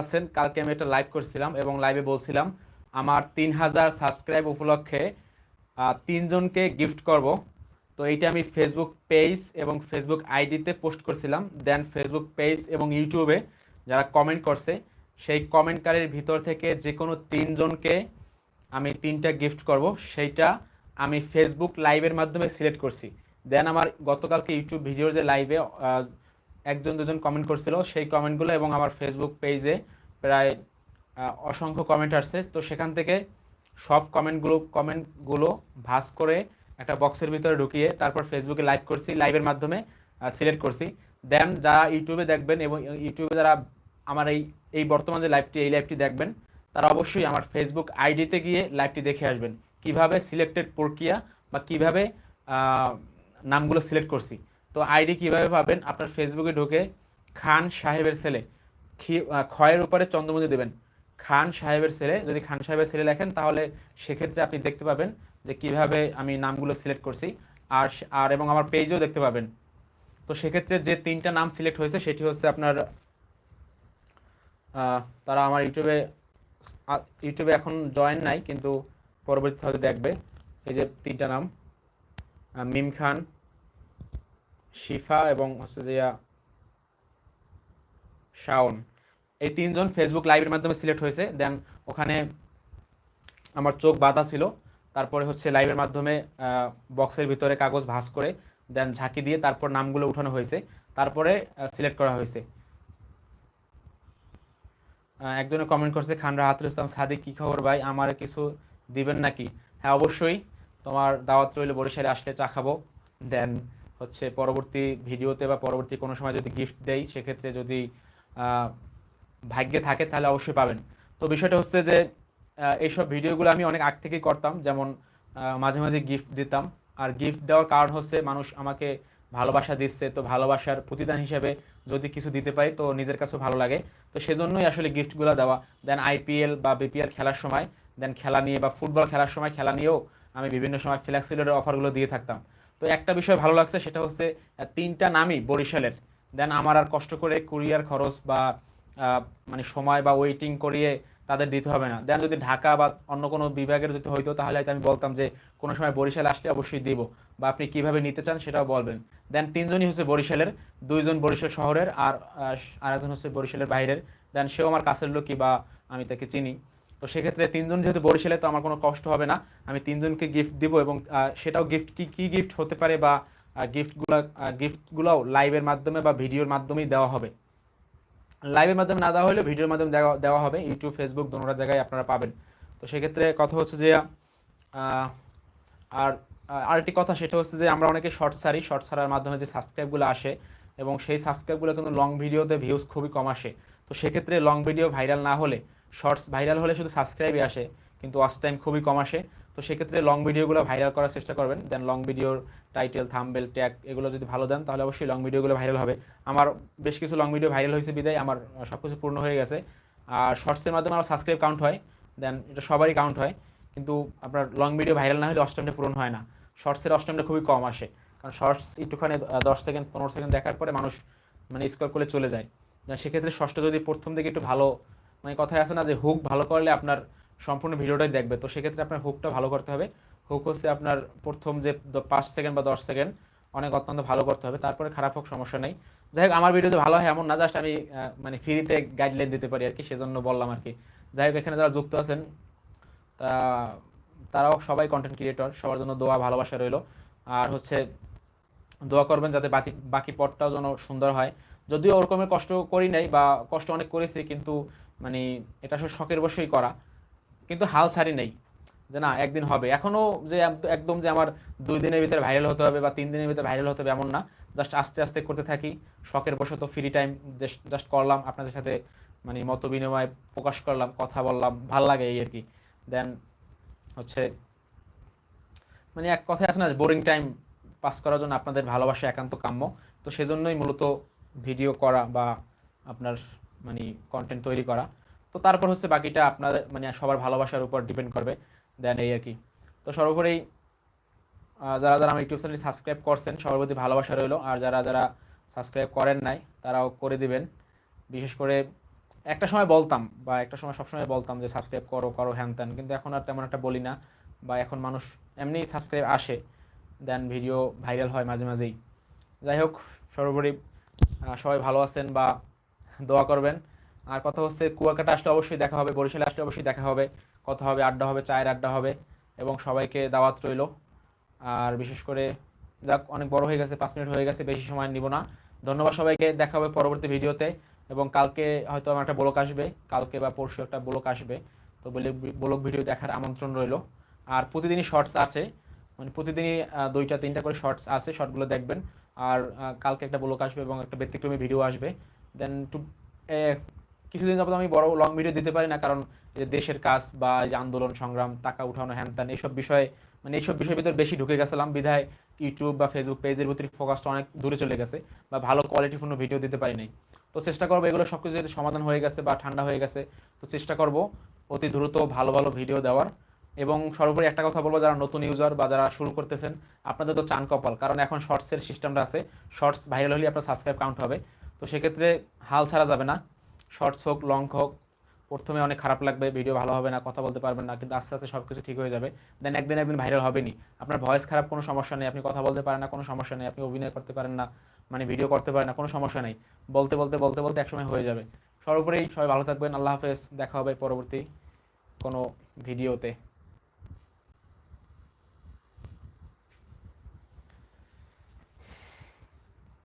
আছেন। কালকে আমি একটা লাইভ করছিলাম এবং লাইভে বলছিলাম, আমার তিন হাজার সাবস্ক্রাইব উপলক্ষে তিনজনকে গিফট করব। তো এইটা আমি ফেসবুক পেজ এবং ফেসবুক আইডিতে পোস্ট করছিলাম। দেন ফেসবুক পেজ এবং ইউটিউবে যারা কমেন্ট করছে, সেই কমেন্টকারীর ভিতর থেকে যে কোনো তিনজনকে আমি তিনটা গিফট করব। সেইটা আমি ফেসবুক লাইভের মাধ্যমে সিলেক্ট করছি। দেন আমার গতকালকে ইউটিউব ভিডিওর যে লাইভে একজন, দুজন কমেন্ট করছিল। সেই কমেন্টগুলো এবং আমার ফেসবুক পেজে প্রায় অসংখ্য কমেন্ট আসছে। তো সেখান থেকে সব কমেন্টগুলো কমেন্টগুলো ভাস করে একটা বক্সের ভিতরে ঢুকিয়ে তারপর ফেসবুকে লাইভ করছি লাইভের মাধ্যমে সিলেক্ট করছি। দেন যারা ইউটিউবে দেখবেন এবং ইউটিউবে যারা আমার এই এই বর্তমান যে লাইভটি এই লাইভটি দেখবেন, তারা অবশ্যই আমার ফেসবুক আইডিতে গিয়ে লাইভটি দেখে আসবেন। কীভাবে সিলেক্টেড প্রক্রিয়া বা কীভাবে নামগুলো সিলেক্ট করছি। তো আইডি কীভাবে পাবেন? আপনার ফেসবুকে ঢুকে খান সাহেবের ছেলে ক্ষয়ের উপরে চন্দ্রমতি দেবেন। খান সাহেবের ছেলে, যদি খান সাহেবের ছেলে লেখেন, তাহলে সেক্ষেত্রে আপনি দেখতে পাবেন যে কীভাবে আমি নামগুলো সিলেক্ট করছি। আর আর এবং আমার পেজও দেখতে পাবেন। তো সেক্ষেত্রে যে তিনটা নাম সিলেক্ট হয়েছে, সেটি হচ্ছে আপনার তারা আমার ইউটিউবে ইউটিউবে এখন জয়েন নাই, কিন্তু পরবর্তীতে হয়তো দেখবে। এই যে তিনটা নাম মিম খান শিফা এবং হচ্ছে যে শাওন। এই তিনজন ফেসবুক লাইভের মাধ্যমে সিলেক্ট হয়েছে। দেন ওখানে আমার চোখ বাঁধা ছিল। তারপরে হচ্ছে লাইভের মাধ্যমে বক্সের ভিতরে কাগজ ভাঁজ করে দেন ঝাঁকি দিয়ে তারপর নামগুলো উঠানো হয়েছে। তারপরে সিলেক্ট করা হয়েছে। একজনে কমেন্ট করছে, খান রাহাতুল ইসলাম সাদিক, কী খবর ভাই? আমার কিছু দিবেন নাকি? হ্যাঁ অবশ্যই। তোমার দাওয়াত রইলে বরিশালে, আসলে চা খাব। দেন হচ্ছে পরবর্তী ভিডিওতে বা পরবর্তী কোনো সময় যদি গিফট দেই, সেক্ষেত্রে যদি ভাগ্যে থাকে তাহলে অবশ্যই পাবেন। তো বিষয়টা হচ্ছে যে এইসব ভিডিওগুলো আমি অনেক আগ থেকেই করতাম, যেমন মাঝে মাঝে গিফট দিতাম। আর গিফট দেওয়ার কারণ হচ্ছে মানুষ আমাকে ভালোবাসা দিচ্ছে, তো ভালোবাসার প্রতিদান হিসেবে যদি কিছু দিতে পারি, তো নিজের কাছেও ভালো লাগে। তো সেজন্যই আসলে গিফটগুলো দেওয়া। দেন আইপিএল বা বিপিএল খেলার সময়, দেন খেলা নিয়ে বা ফুটবল খেলার সময়, খেলা নিয়েও আমি বিভিন্ন সময় ফ্লেক্সিলোডের অফারগুলো দিয়ে থাকতাম। তো একটা বিষয় ভালো লাগছে, সেটা হচ্ছে তিনটা নামই বরিশালের। দেন আমার আর কষ্ট করে কুরিয়ার খরচ বা মানে সময় বা ওয়েটিং করিয়ে তাদের দিতে হবে না। দেন যদি ঢাকা বা অন্য কোনো বিভাগের যদি হইতো, তাহলে হয়তো আমি বলতাম যে, কোনো সময় বরিশাল আসলে অবশ্যই দিব বা আপনি কীভাবে নিতে চান সেটাও বলবেন। দেন তিনজনই হচ্ছে বরিশালের, দুইজন বরিশাল শহরের আর আরেকজন হচ্ছে বরিশালের বাইরের। দেন সেও আমার কাছের লোকই বা আমি তাকে চিনি। তো সেক্ষেত্রে তিনজন যেহেতু বরিশালে, তো আমার কোনো কষ্ট হবে না। আমি তিনজনকে গিফট দিব এবং সেটাও গিফট কি কি গিফট হতে পারে বা গিফটগুলো গিফটগুলোও লাইভের মাধ্যমে বা ভিডিওর মাধ্যমেই দেওয়া হবে। লাইভের মাধ্যমে না দেওয়া হলেও ভিডিওর মাধ্যমে দেওয়া দেওয়া হবে। ইউটিউব ফেসবুক দোনোটা জায়গায় আপনারা পাবেন। তো সেক্ষেত্রে কথা হচ্ছে যে আর আরেকটি কথা সেটা হচ্ছে যে, আমরা অনেকে শর্ট সারি। শর্ট সারার মাধ্যমে যে সাবস্ক্রাইবগুলো আসে এবং সেই সাবস্ক্রাইবগুলো কিন্তু লং ভিডিওতে ভিউজ খুবই কম আসে। তো সেক্ষেত্রে লং ভিডিও ভাইরাল না হলে শর্টস ভাইরাল হলে শুধু সাবস্ক্রাইবই আসে, কিন্তু ওয়াচ টাইম খুবই কম আসে। তো সেক্ষেত্রে লং ভিডিওগুলো ভাইরাল করার চেষ্টা করবেন। দেন লং ভিডিওর টাইটেল থাম্বেল ট্যাগ এগুলো যদি ভালো দেন, তাহলে অবশ্যই লং ভিডিওগুলো ভাইরাল হবে। আমার বেশ কিছু লং ভিডিও ভাইরাল হয়েছে বিদায়, আমার সব কিছু পূর্ণ হয়ে গেছে। আর শর্টসের মাধ্যমে আমার সাবস্ক্রাইব কাউন্ট হয় দেন এটা সবারই কাউন্ট হয়। কিন্তু আপনার লং ভিডিও ভাইরাল না হলে অষ্টমটা পূরণ হয় না। শর্টসের অষ্টমটা খুবই কম আসে। কারণ শর্টস একটুখানি দশ সেকেন্ড, পনেরো সেকেন্ড দেখার পরে মানুষ মানে স্কোর করে চলে যায়। সেক্ষেত্রে ষষ্ঠ যদি প্রথম দিকে একটু ভালো মানে কথায় আছে না যে হুক ভালো করলে আপনার সম্পূর্ণ ভিডিওটাই দেখবে। তো সেক্ষেত্রে আপনার হুকটা ভালো করতে হবে। হুক হচ্ছে আপনার প্রথম যে পাঁচ সেকেন্ড বা দশ সেকেন্ড অনেক অত্যন্ত ভালো করতে হবে। তারপরে খারাপ হোক, সমস্যা নেই। যাই হোক, আমার ভিডিওতে ভালো হয় এমন না জাস্ট আমি মানে ফ্রিতে গাইডলাইন দিতে পারি আর কি সেজন্য বললাম আর কি যাই হোক, এখানে যারা যুক্ত আছেন, তা, তারাও সবাই কন্টেন্ট ক্রিয়েটর সবার জন্য দোয়া, ভালোবাসা রইল। আর হচ্ছে, দোয়া করবেন যাতে বাকি বাকি পথটাও যেন সুন্দর হয়। যদিও ওরকমের কষ্ট করি নাই বা কষ্ট অনেক করেছি, কিন্তু মানে এটা আসলে শখের বসেই করা। কিন্তু হাল ছাড়ি নেই, যে না, একদিন হবে। এখনও যে একদম যে আমার দুই দিনের ভিতরে ভাইরাল হতে হবে বা তিন দিনের ভিতরে ভাইরাল হতে হবে এমন না। জাস্ট আস্তে আস্তে করতে থাকি। শখের বশত ফ্রি টাইম জাস্ট করলাম, আপনাদের সাথে মানে মত বিনিময় প্রকাশ করলাম, কথা বললাম, ভালো লাগে এই আর কি। দেন হচ্ছে মানে এক কথায় আছে না বোরিং টাইম পাস করার জন্য আপনাদের ভালোবাসা একান্ত কাম্য। তো সেজন্যই মূলত ভিডিও করা বা আপনার মানে কন্টেন্ট তৈরি করা। তো তারপর হচ্ছে বাকিটা আপনাদের মানে সবার ভালোবাসার উপর ডিপেন্ড করবে। দেন এই আর কি। তো সর্বোপরি যারা যারা আমার ইউটিউব চ্যানেল সাবস্ক্রাইব করছেন, সবার প্রতি ভালোবাসা রইল। আর যারা যারা সাবস্ক্রাইব করেন নাই, তারাও করে দিবেন। বিশেষ করে একটা সময় বলতাম বা একটা সময় সবসময় বলতাম যে সাবস্ক্রাইব করো করো, হ্যান ত্যান। কিন্তু এখন আর তেমন একটা বলি না। বা এখন মানুষ এমনি সাবস্ক্রাইব আসে দেন ভিডিও ভাইরাল হয় মাঝে মাঝেই। যাই হোক, সর্বোপরি সবাই ভালো আছেন বা দোয়া করবেন। আর কথা হচ্ছে, কুয়াকাটা আসলে অবশ্যই দেখা হবে, বরিশালে আসলে অবশ্যই দেখা হবে। কথা হবে, আড্ডা হবে, চায়ের আড্ডা হবে এবং সবাইকে দাওয়াত রইল। আর বিশেষ করে, যাক, অনেক বড় হয়ে গেছে, পাঁচ মিনিট হয়ে গেছে, বেশি সময় নিব না। ধন্যবাদ সবাইকে, দেখা হবে পরবর্তী ভিডিওতে। এবং কালকে হয়তো আমার একটা ব্লক আসবে, কালকে বা পরশু একটা ব্লক আসবে। তো বলে ব্লক ভিডিও দেখার আমন্ত্রণ রইল। আর প্রতিদিনই শর্টস আছে মানে প্রতিদিনই দুইটা, তিনটা করে শর্টস আছে, শর্টগুলো দেখবেন। আর কালকে একটা ব্লক আসবে এবং একটা ব্যতিক্রমী ভিডিও আসবে। দেন টু কিছুদিন যাবত আমি বড় লং ভিডিও দিতে পারি না, কারণ দেশের কাজ বা যে আন্দোলন, সংগ্রাম, টাকা উঠানো হ্যান ত্যান, এইসব বিষয়ে মানে এইসব বিষয়ের ভিতর বেশি ঢুকে গেছিলাম। বিধায় ইউটিউব বা ফেসবুক পেজের ভিতরে ফোকাসটা অনেক দূরে চলে গেছে বা ভালো কোয়ালিটিপূর্ণ ভিডিও দিতে পারি নাই। তো চেষ্টা করব এগুলো সব কিছু যদি সমাধান হয়ে গেছে বা ঠান্ডা হয়ে গেছে। তো চেষ্টা করব অতি দ্রুত ভালো ভালো ভিডিও দেওয়ার। এবং সর্বোপরি একটা কথা বলব, যারা নতুন ইউজার বা যারা শুরু করতেছেন, আপনাদের তো চান কপাল। কারণ এখন শর্টসের সিস্টেমটা আছে। শর্টস ভাইরাল হলে আপনার সাবস্ক্রাইব কাউন্ট হবে। তো সেক্ষেত্রে হাল ছাড়া যাবে না। শর্টস হোক লং হোক, প্রথমে অনেক খারাপ লাগবে ভিডিও ভালো হবে না, কথা বলতে পারবেন না, কিন্তু আস্তে আস্তে সব কিছু ঠিক হয়ে যাবে। দেন একদিন একদিন ভাইরাল হবেনি আপনার ভয়েস খারাপ কোনো সমস্যা নেই, আপনি কথা বলতে পারেন না, কোনো সমস্যা নেই, আপনি অভিনয় করতে পারেন না মানে ভিডিও করতে পারেন না, কোনো সমস্যা নেই। বলতে বলতে বলতে বলতে একসময় হয়ে যাবে। সর্বোপরি সবাই ভালো থাকবেন, আল্লাহ হাফেজ, দেখা হবে পরবর্তী কোনো ভিডিওতে